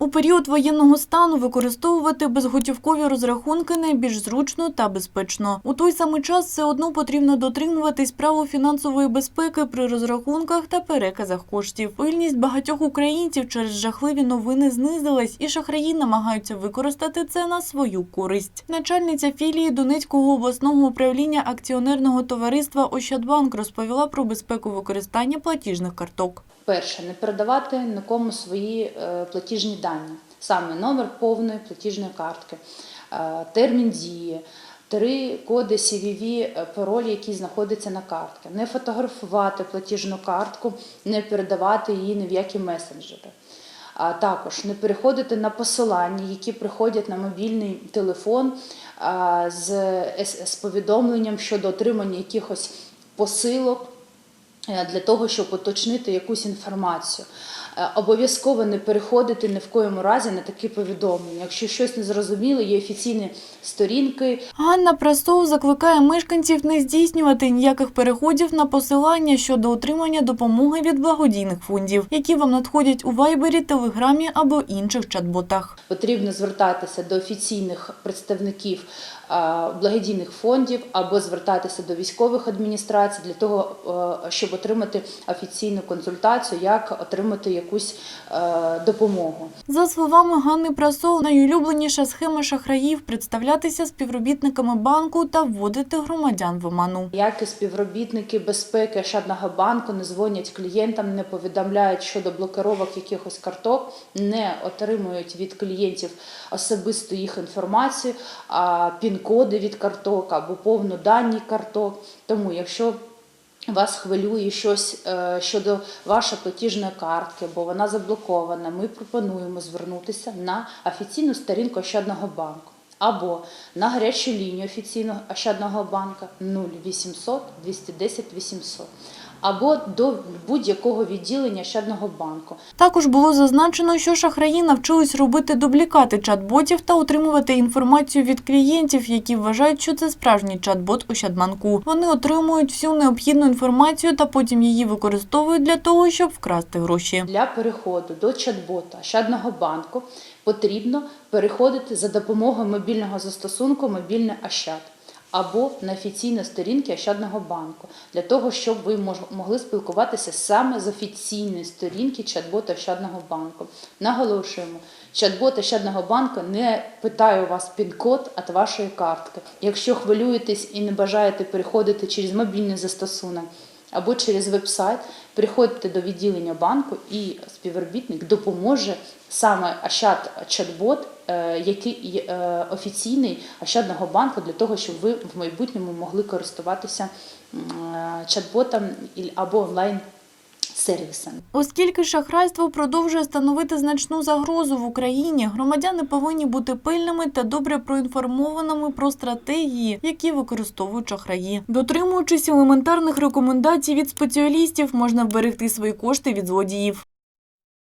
У період воєнного стану використовувати безготівкові розрахунки найбільш зручно та безпечно. У той самий час все одно потрібно дотримуватись правил фінансової безпеки при розрахунках та переказах коштів. Пильність багатьох українців через жахливі новини знизилась, і шахраї намагаються використати це на свою користь. Начальниця філії Донецького обласного управління акціонерного товариства Ощадбанк розповіла про безпеку використання платіжних карток. Перше, не передавати нікому свої е, платіжні дані, саме номер повної платіжної картки, е, термін дії, три коди CVV, е, пароль, який знаходиться на картці. Не фотографувати платіжну картку, не передавати її ні в які месенджери. А також не переходити на посилання, які приходять на мобільний телефон з, з повідомленням щодо отримання якихось посилок е, для того, щоб уточнити якусь інформацію. Е, Обов'язково не переходити ні в коєму разі на такі повідомлення. Якщо щось не зрозуміло, є офіційні сторінки, Ганна Прасов закликає мешканців не здійснювати ніяких переходів на посилання щодо отримання допомоги від благодійних фондів, які вам надходять у Вайбері, Телеграмі або інших чат-ботах. потрібно звертатися до офіційних представників е, благодійних фондів або звертатися до військових адміністрацій для того, е, щоб отримати офіційну консультацію, як отримати якусь е, допомогу. За словами Ганни Прасов, найулюбленіша схема шахраїв представлятися співробітниками банку та вводити громадян в оману. Як і співробітники безпеки Ощадного банку не дзвонять клієнтам, не повідомляють щодо блокировок якихось карток, не отримують від клієнтів особисту їх інформацію, а пін-коди від карток або повну дані карток. Тому, якщо вас хвилює щось е, щодо вашої платіжної картки, бо вона заблокована, ми пропонуємо звернутися на офіційну сторінку Ощадного банку. Або на гарячу лінію офіційного Ощадного банка 0800 210 800 або до будь-якого відділення Ощадного банку. Також було зазначено, що шахраї навчились робити дублікати чат-ботів та отримувати інформацію від клієнтів, які вважають, що це справжній чат-бот Ощадбанку. Вони отримують всю необхідну інформацію та потім її використовують для того, щоб вкрасти гроші. Для переходу до чат-бота Ощадного банку потрібно переходити за допомогою мобільного застосунку Мобільний Ощад або на офіційні сторінки Ощадного банку для того, щоб ви могли спілкуватися саме з офіційної сторінки чат-бота Ощадного банку. Наголошуємо, чат-бот Ощадного банку не питає у вас пін-код від вашої картки. Якщо хвилюєтесь і не бажаєте переходити через мобільний застосунок, або через веб-сайт, приходьте до відділення банку і співробітник допоможе саме Ощад чат-бот, е, який е, офіційний Ощадного банку для того, щоб ви в майбутньому могли користуватися е, чат-ботом або онлайн сервісами. Оскільки шахрайство продовжує становити значну загрозу в Україні, громадяни повинні бути пильними та добре проінформованими про стратегії, які використовують шахраї. Дотримуючись елементарних рекомендацій від спеціалістів, можна вберегти свої кошти від злодіїв.